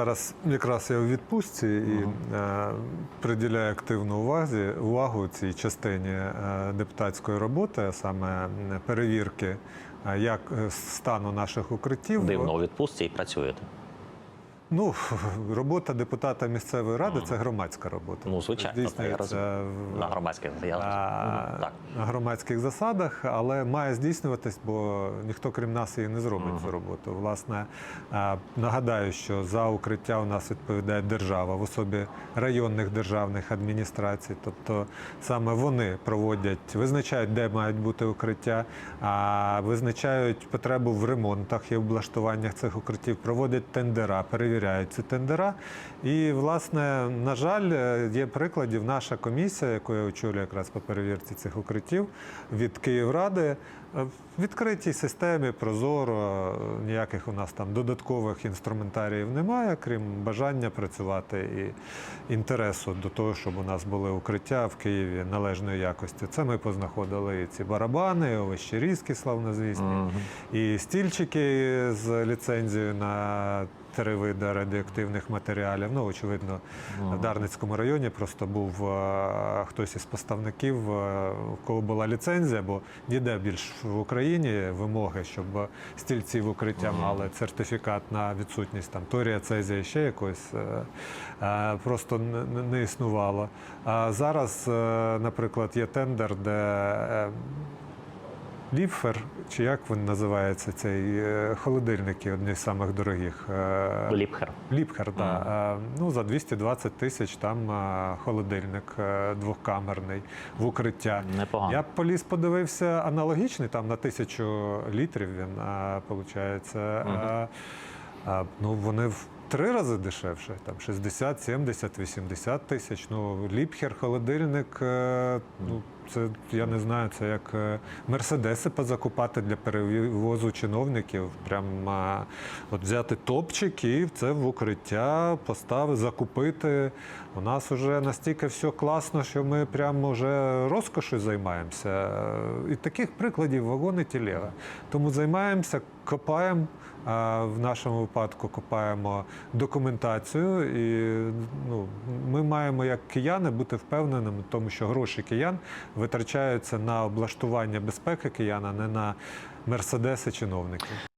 Зараз якраз я у відпустці і е, приділяю активну увазі, увагу цій частині е, депутатської роботи, а саме перевірки е, як е, стану наших укриттів. Дивно у відпустці і працюєте. Ну, робота депутата місцевої ради це громадська робота. Ну, звичайно, та я Здійснюється в- На громадських я а, так. на громадських засадах, але має здійснюватись, бо ніхто крім нас її не зробить цю роботу. Власне, нагадаю, що за укриття у нас відповідає держава в особі районних державних адміністрацій. Тобто саме вони проводять, визначають, де мають бути укриття, визначають потребу в ремонтах і облаштуваннях цих укриттів, проводять тендера, перевіряють ці тендера. І, власне, на жаль, е, є прикладів. Наша комісія, яку я очолюю якраз по перевірці цих укриттів від Київради, е, в відкритій системі, прозоро, е, ніяких у нас там додаткових інструментаріїв немає, крім бажання працювати і інтересу до того, щоб у нас були укриття в Києві належної якості. Це ми познаходили і ці барабани, і овощерізки, славнозвісні, і стільчики з ліцензією на три види радіоактивних матеріалів. Ну, очевидно, в Дарницькому районі просто був е, хтось із поставників, е, у кого була ліцензія, бо ніде більш в Україні вимоги, щоб стільці в укриття мали сертифікат на відсутність там торія, цезія, ще якось е, е, просто не, не- існувало. А зараз, наприклад, є тендер, де Ліпфер, чи як він називається, цей е, холодильники, одні з самих дорогих. е, Ліпхер. Ліпхер, так. Е, Ну, за 220 тисяч там холодильник двохкамерний в укриття. Непогано. Я поліз подивився аналогічний, там на тисячу літрів він, виходить. Ну, вони в три рази дешевше, там 60, 70, 80 тисяч. Ну, ліпхер, холодильник, ну, це я не знаю, це як е, мерседеси позакупати для перевозу чиновників. Прям а, от взяти топчик і це в укриття поставити, закупити. У нас вже настільки все класно, що ми прямо вже розкошою займаємося. І таких прикладів вагони тілега. Тому займаємося, копаємо. В нашому випадку копаємо документацію, і ну, ми маємо як кияни бути впевненими в тому, що гроші киян витрачаються на облаштування безпеки кияна, не на мерседеси чиновників.